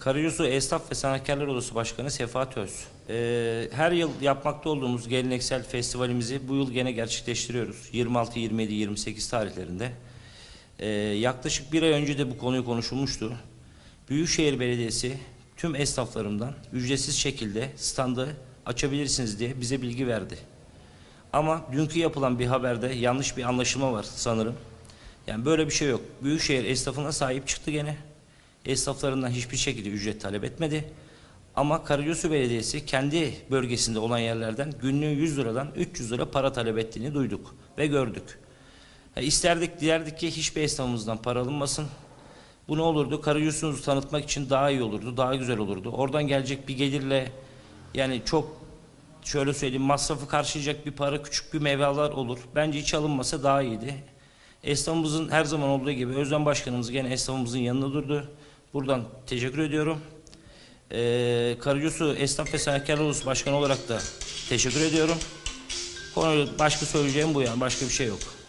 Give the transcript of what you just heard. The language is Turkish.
Karayüzü Esnaf ve Sanatkarlar Odası Başkanı Sefa Töz. Ee, her yıl yapmakta olduğumuz geleneksel festivalimizi bu yıl gene gerçekleştiriyoruz. 26, 27, 28 tarihlerinde. Ee, yaklaşık bir ay önce de bu konuyu konuşulmuştu. Büyükşehir Belediyesi tüm esnaflarımdan ücretsiz şekilde standı açabilirsiniz diye bize bilgi verdi. Ama dünkü yapılan bir haberde yanlış bir anlaşılma var sanırım. Yani böyle bir şey yok. Büyükşehir esnafına sahip çıktı gene. Esnaflarından hiçbir şekilde ücret talep etmedi. Ama Karayüzü Belediyesi kendi bölgesinde olan yerlerden günlüğü 100 liradan 300 lira para talep ettiğini duyduk ve gördük. Ha, isterdik, dilerdik ki hiçbir esnafımızdan para alınmasın. Bu ne olurdu? Karayüzü'nüzü tanıtmak için daha iyi olurdu, daha güzel olurdu. Oradan gelecek bir gelirle yani çok şöyle söyleyeyim masrafı karşılayacak bir para küçük bir meyveler olur. Bence hiç alınmasa daha iyiydi. Esnafımızın her zaman olduğu gibi Özlem Başkanımız gene esnafımızın yanında durdu. Buradan teşekkür ediyorum. Ee, Karayüzü Esnaf ve Sanatkarlar Odası Başkanı olarak da teşekkür ediyorum. Konu başka söyleyeceğim bu yani başka bir şey yok.